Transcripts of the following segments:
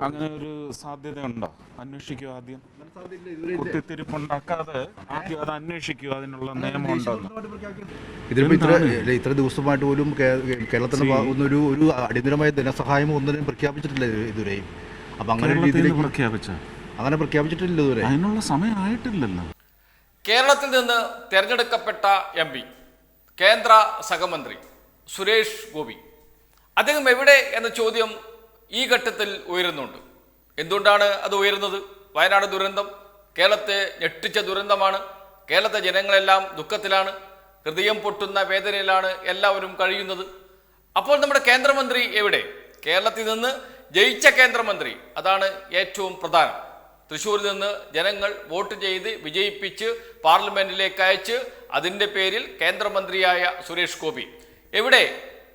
അങ്ങനെ ഒരു സാധ്യതയുണ്ടോ? അന്വേഷിക്കുക ആദ്യം. കുത്തിത്തിരിപ്പുണ്ടാക്കാതെ ആദ്യം അത് അന്വേഷിക്കുക അതിനുള്ള നിയമം ഉണ്ടോ? ഇതിപ്പോ ഇത്ര ഇത്ര ദിവസമായിട്ട് പോലും കേരളത്തിന് കേരളത്തിന്റെ ഭാഗത്തുനിന്ന് ഒരു ഒരു അടിയന്തരമായ ധനസഹായം ഒന്നും പ്രഖ്യാപിച്ചിട്ടില്ല ഇത് ഇതുവരെയും അപ്പൊ അങ്ങനെ രീതിയിലേക്ക് പ്രഖ്യാപിച്ച? അങ്ങനെ പ്രഖ്യാപിച്ചിട്ടില്ല ഇതുവരെ. അതിനുള്ള സമയമായിട്ടില്ലല്ലോ കേരളത്തിൽ നിന്ന് തെരഞ്ഞെടുക്കപ്പെട്ട എം പി കേന്ദ്ര സഹമന്ത്രി സുരേഷ് ഗോപി. അദ്ദേഹം എവിടെ എന്ന ചോദ്യം ഈ ഘട്ടത്തിൽ ഉയരുന്നുണ്ട്. എന്തുകൊണ്ടാണ് അത് ഉയരുന്നത്? വയനാട് ദുരന്തം കേരളത്തെ ഞെട്ടിച്ച ദുരന്തമാണ് കേരളത്തെ ജനങ്ങളെല്ലാം ദുഃഖത്തിലാണ് ഹൃദയം പൊട്ടുന്ന വേദനയിലാണ് എല്ലാവരും കഴിയുന്നത്. അപ്പോൾ നമ്മുടെ കേന്ദ്രമന്ത്രി എവിടെ? കേരളത്തിൽ നിന്ന് ജയിച്ച കേന്ദ്രമന്ത്രി അതാണ് ഏറ്റവും പ്രധാനം. തൃശ്ശൂരിൽ നിന്ന് ജനങ്ങൾ വോട്ട് ചെയ്ത് വിജയിപ്പിച്ച് പാർലമെന്റിലേക്ക് അയച്ച് അതിന്റെ പേരിൽ കേന്ദ്രമന്ത്രിയായ സുരേഷ് ഗോപി. എവിടെ?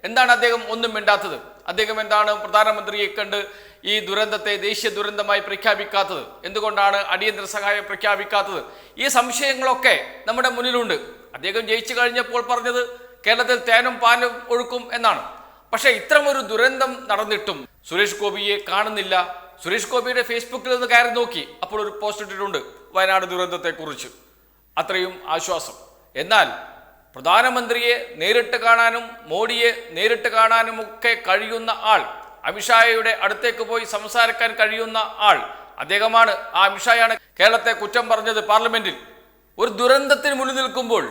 എന്താണ് അദ്ദേഹം ഒന്നും മിണ്ടാത്തത്? അദ്ദേഹം എന്താണ് പ്രധാനമന്ത്രിയെ കണ്ട് ഈ ദുരന്തത്തെ ദേശീയ ദുരന്തമായി പ്രഖ്യാപിക്കാത്തത്? എന്തുകൊണ്ടാണ് അടിയന്തര സഹായം പ്രഖ്യാപിക്കാത്തത്? ഈ സംശയങ്ങളൊക്കെ നമ്മുടെ മുന്നിലുണ്ട്. അദ്ദേഹം ജയിച്ചു കഴിഞ്ഞപ്പോൾ പറഞ്ഞത് കേരളത്തിൽ തേനും പാലും ഒഴുക്കും എന്നാണ്. പക്ഷേ ഇത്തരമൊരു ദുരന്തം നടന്നിട്ടും സുരേഷ് ഗോപിയെ കാണുന്നില്ല. സുരേഷ് ഗോപിയുടെ ഫേസ്ബുക്കിൽ നിന്ന് കയറി നോക്കി. അപ്പോൾ ഒരു പോസ്റ്റ് ഇട്ടിട്ടുണ്ട് വയനാട് ദുരന്തത്തെക്കുറിച്ച്. അത്രയും ആശ്വാസം. എന്നാൽ പ്രധാനമന്ത്രിയെ നേരിട്ട് കാണാനും മോഡിയെ നേരിട്ട് കാണാനും ഒക്കെ കഴിയുന്ന ആൾ അമിത്ഷായുടെ അടുത്തേക്ക് പോയി സംസാരിക്കാൻ കഴിയുന്ന ആൾ അദ്ദേഹമാണ് ആ അമിത്ഷായാണ് കേരളത്തെ കുറ്റം പറഞ്ഞത് പാർലമെന്റിൽ. ഒരു ദുരന്തത്തിന് മുന്നിൽ നിൽക്കുമ്പോൾ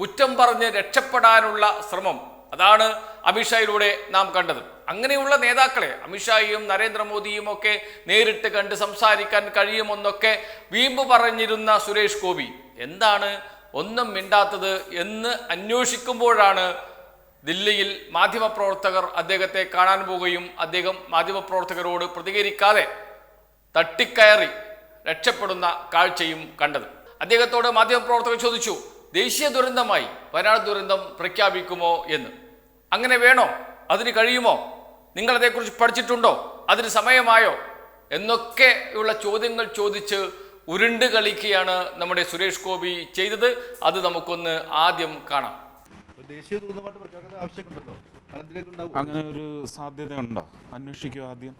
കുറ്റം പറഞ്ഞ് രക്ഷപ്പെടാനുള്ള ശ്രമം അതാണ് അമിത്ഷായിലൂടെ നാം കണ്ടത്. അങ്ങനെയുള്ള നേതാക്കളെ അമിത്ഷായും നരേന്ദ്രമോദിയും ഒക്കെ നേരിട്ട് കണ്ട് സംസാരിക്കാൻ കഴിയുമെന്നൊക്കെ വീമ്പ് പറഞ്ഞിരുന്ന സുരേഷ് ഗോപി. എന്താണ് ഒന്നും മിണ്ടാത്തത് എന്ന് അന്വേഷിക്കുമ്പോഴാണ് ദില്ലിയിൽ മാധ്യമപ്രവർത്തകർ അദ്ദേഹത്തെ കാണാൻ പോവുകയും അദ്ദേഹം മാധ്യമപ്രവർത്തകരോട് പ്രതികരിക്കാതെ തട്ടിക്കയറി രക്ഷപ്പെടുന്ന കാഴ്ചയും കണ്ടത്. അദ്ദേഹത്തോട് മാധ്യമപ്രവർത്തകർ ചോദിച്ചു ദേശീയ ദുരന്തമായി വയനാട് ദുരന്തം പ്രഖ്യാപിക്കുമോ എന്ന്? അങ്ങനെ വേണോ? അതിന് കഴിയുമോ? നിങ്ങൾ അതേക്കുറിച്ച് പഠിച്ചിട്ടുണ്ടോ? അതിന് സമയമായോ? എന്നൊക്കെയുള്ള ചോദ്യങ്ങൾ ചോദിച്ച് ഉരുണ്ട് കളിക്കുകയാണ് നമ്മുടെ സുരേഷ് ഗോപി ചെയ്തത്. അത് നമുക്കൊന്ന് ആദ്യം കാണാം. അങ്ങനെ ഒരു സാധ്യത ഉണ്ടോ അന്വേഷിക്കുക ആദ്യം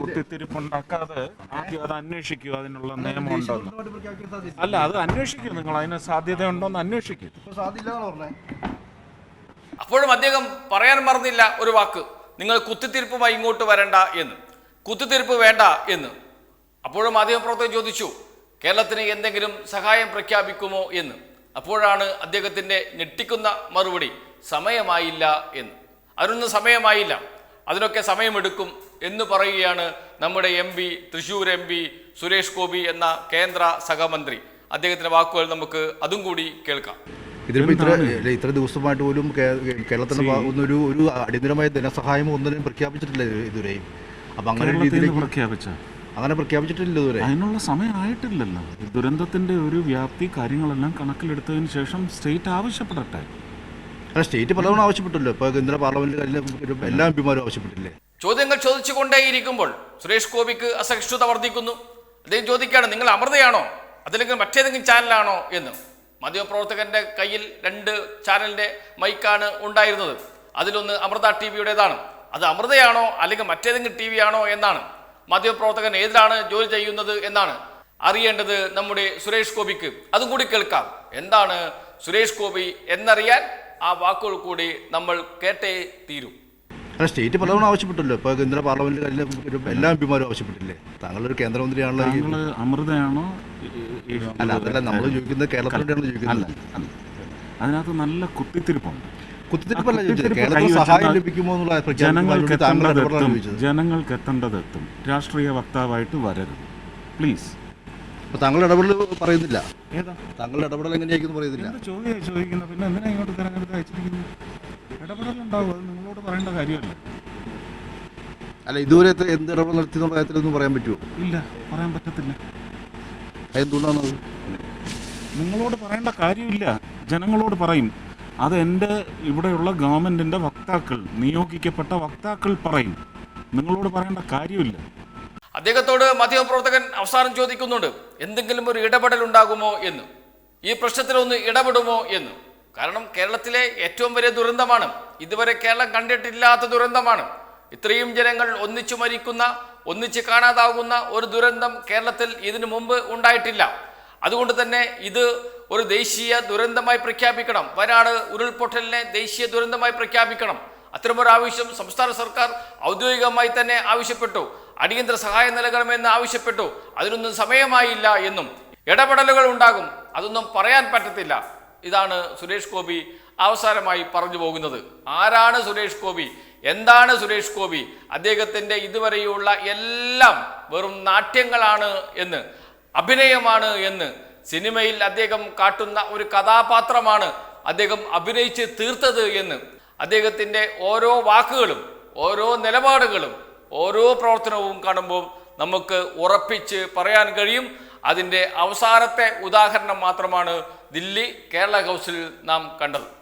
കുത്തിത്തിരിപ്പ് ഉണ്ടാക്കാതെ ആദ്യം അത് അന്വേഷിക്കുക അതിനുള്ള നിയമം ഉണ്ടോ സാധ്യത അല്ല അത് അന്വേഷിക്കും നിങ്ങൾ അതിന് സാധ്യതയുണ്ടോന്ന് അന്വേഷിക്കൂ. അന്വേഷിക്കും അപ്പോഴും അദ്ദേഹം പറയാൻ മറന്നില്ല ഒരു വാക്ക്. നിങ്ങൾ കുത്തിത്തിരിപ്പുമായി ഇങ്ങോട്ട് വരണ്ട എന്ന്. കുത്തിത്തിരിപ്പ് വേണ്ട എന്ന്. അപ്പോഴും മാധ്യമപ്രവർത്തകർ ചോദിച്ചു കേരളത്തിന് എന്തെങ്കിലും സഹായം പ്രഖ്യാപിക്കുമോ എന്ന്? അപ്പോഴാണ് അദ്ദേഹത്തിന്റെ ഞെട്ടിക്കുന്ന മറുപടി സമയമായില്ല എന്ന്. അതിനൊന്നും സമയമായില്ല. അതിനൊക്കെ സമയമെടുക്കും എന്ന് പറയുകയാണ് നമ്മുടെ M P Thrissur M P Suresh Gopi എന്ന കേന്ദ്ര സഹമന്ത്രി. അദ്ദേഹത്തിന്റെ വാക്കുകൾ നമുക്ക് അതും കൂടി കേൾക്കാം. ഇതിപ്പോ ഇത്ര ഇത്ര ദിവസമായിട്ട് പോലും കേരളത്തിന്റെ ഭാഗത്തുനിന്ന് ഒരു ഒരു അടിയന്തരമായ ധനസഹായം ഒന്നിനും പ്രഖ്യാപിച്ചിട്ടില്ല ഇത് ഇതുവരെയും. അപ്പൊ അങ്ങനെ ഒരു രീതിയിലേക്ക് പ്രഖ്യാപിച്ച അങ്ങനെ പ്രഖ്യാപിച്ചിട്ടില്ല ഇതുവരെ. അതിനുള്ള സമയമായിട്ടില്ലല്ലോ ദുരന്തത്തിന്റെ ഒരു വ്യാപ്തി കാര്യങ്ങളെല്ലാം കണക്കിലെടുത്തതിന് ശേഷം സ്റ്റേറ്റ് ആവശ്യപ്പെടട്ടെ. അല്ല സ്റ്റേറ്റ് പലതവണ ആവശ്യപ്പെട്ടല്ലോ. ഇപ്പൊ കേന്ദ്ര പാർലമെന്റിൽ കഴിഞ്ഞ എല്ലാ എം പിമാരും ആവശ്യപ്പെട്ടില്ലേ? ചോദ്യങ്ങൾ ചോദിച്ചുകൊണ്ടേയിരിക്കുമ്പോൾ സുരേഷ് ഗോപിക്ക് അസഹിഷ്ണുത വർദ്ധിക്കുന്നു. അദ്ദേഹം ചോദിക്കുകയാണ് നിങ്ങൾ അമൃതയാണോ? അതല്ലെങ്കിൽ മറ്റേതെങ്കിലും ചാനലാണോ? എന്ന്. മാധ്യമപ്രവർത്തകന്റെ കയ്യിൽ രണ്ട് ചാനലിന്റെ മൈക്കാണ് ഉണ്ടായിരുന്നത്. അതിലൊന്ന് അമൃത ടി വിയുടേതാണ്. അത് അമൃതയാണോ? അല്ലെങ്കിൽ മറ്റേതെങ്കിലും ടി വി ആണോ എന്നാണ്. മാധ്യമപ്രവർത്തകൻ ഏതിലാണ് ജോലി ചെയ്യുന്നത് എന്നാണ് അറിയേണ്ടത് നമ്മുടെ സുരേഷ് ഗോപിക്ക്. അതും കൂടി കേൾക്കാം. എന്താണ് സുരേഷ് ഗോപി എന്നറിയാൻ ആ വാക്കുകൾ കൂടി നമ്മൾ കേട്ടേ തീരൂ. അല്ല സ്റ്റേറ്റ് പലതവണ ആവശ്യപ്പെട്ടല്ലോ. ഇപ്പൊ കേന്ദ്ര പാർലമെന്റിൽ എല്ലാ എം പിമാരും ആവശ്യപ്പെട്ടില്ലേ? ഒരു കേന്ദ്രമന്ത്രിയാണല്ലോ അമൃതയാണോ? അല്ല അതല്ല നമ്മൾ ചോദിക്കുന്നത് കേരളത്തിലൂടെയാണ് ചോദിക്കുന്നത്. അതിനകത്ത് നല്ല കുത്തിത്തിരിപ്പുണ്ട്. കുത്തിത്തിരിപ്പല്ല ചോദിച്ചത് കേരളത്തിൽ സഹായം ലഭിക്കുമോ എന്നുള്ള ജനങ്ങൾക്ക് എത്തേണ്ടതെത്തും ജനങ്ങൾക്ക് എത്തേണ്ടതെത്തും രാഷ്ട്രീയ വക്താവായിട്ട് വരരുത്. പ്ലീസ്. താങ്കളുടെ ഇടപെടൽ പറയുന്നില്ല. താങ്കളുടെ ഇടപെടൽ എങ്ങനെയായിരിക്കും പറയുന്നില്ല. ചോദ്യമായി ചോദിക്കുന്നത്? പിന്നെ എന്തിനാ ഇങ്ങോട്ട് തിരഞ്ഞെടുത്ത് അയച്ചിരിക്കുന്നത്? ഇടപെടലുണ്ടാവും അത് നിങ്ങളോട് പറയേണ്ട കാര്യമല്ല. അല്ല ഇതുവരെ എന്ത് ഇടപെടൽ നടത്തി എന്നുള്ള കാര്യത്തിലൊന്നും പറയാൻ പറ്റുമോ ഇല്ല പറയാൻ പറ്റത്തില്ല. എന്തുകൊണ്ടാണത് നിങ്ങളോട് പറയേണ്ട കാര്യമില്ല. ജനങ്ങളോട് പറയും. അത് എന്റെ ഇവിടെയുള്ള ഗവൺമെന്റിന്റെ വക്താക്കൾ നിയോഗിക്കപ്പെട്ട വക്താക്കൾ പറയും. നിങ്ങളോട് പറയേണ്ട കാര്യമില്ല. അദ്ദേഹത്തോട് മാധ്യമപ്രവർത്തകൻ അവസാനം ചോദിക്കുന്നുണ്ട് എന്തെങ്കിലും ഒരു ഇടപെടൽ ഉണ്ടാകുമോ എന്ന്. ഈ പ്രശ്നത്തിലൊന്ന് ഇടപെടുമോ എന്ന്. കാരണം കേരളത്തിലെ ഏറ്റവും വലിയ ദുരന്തമാണ് ഇതുവരെ കേരളം കണ്ടിട്ടില്ലാത്ത ദുരന്തമാണ്. ഇത്രയും ജനങ്ങൾ ഒന്നിച്ചു മരിക്കുന്ന ഒന്നിച്ച് കാണാതാകുന്ന ഒരു ദുരന്തം കേരളത്തിൽ ഇതിനു മുമ്പ് ഉണ്ടായിട്ടില്ല. അതുകൊണ്ട് തന്നെ ഇത് ഒരു ദേശീയ ദുരന്തമായി പ്രഖ്യാപിക്കണം. വയനാട് ഉരുൾപൊട്ടലിനെ ദേശീയ ദുരന്തമായി പ്രഖ്യാപിക്കണം. അത്തരമൊരു ആവശ്യം സംസ്ഥാന സർക്കാർ ഔദ്യോഗികമായി തന്നെ ആവശ്യപ്പെട്ടു. അടിയന്തര സഹായം നൽകണമെന്ന് ആവശ്യപ്പെട്ടു. അതിനൊന്നും സമയമായില്ല എന്നും ഇടപെടലുകൾ ഉണ്ടാകും. അതൊന്നും പറയാൻ പറ്റത്തില്ല. ഇതാണ് സുരേഷ് ഗോപി അവസാനമായി പറഞ്ഞു പോകുന്നത്. ആരാണ് സുരേഷ് ഗോപി? എന്താണ് സുരേഷ് ഗോപി? അദ്ദേഹത്തിന്റെ ഇതുവരെയുള്ള എല്ലാം വെറും നാട്യങ്ങളാണ് എന്ന് അഭിനയമാണ് എന്ന് സിനിമയിൽ അദ്ദേഹം കാട്ടുന്ന ഒരു കഥാപാത്രമാണ് അദ്ദേഹം അഭിനയിച്ച് തീർത്തത് എന്ന്. അദ്ദേഹത്തിന്റെ ഓരോ വാക്കുകളും ഓരോ നിലപാടുകളും ഓരോ പ്രവർത്തനവും കാണുമ്പോൾ നമുക്ക് ഉറപ്പിച്ച് പറയാൻ കഴിയും. അതിന്റെ അവസാനത്തെ ഉദാഹരണം മാത്രമാണ് ദില്ലി കേരള ഹൗസിൽ നാം കണ്ടത്.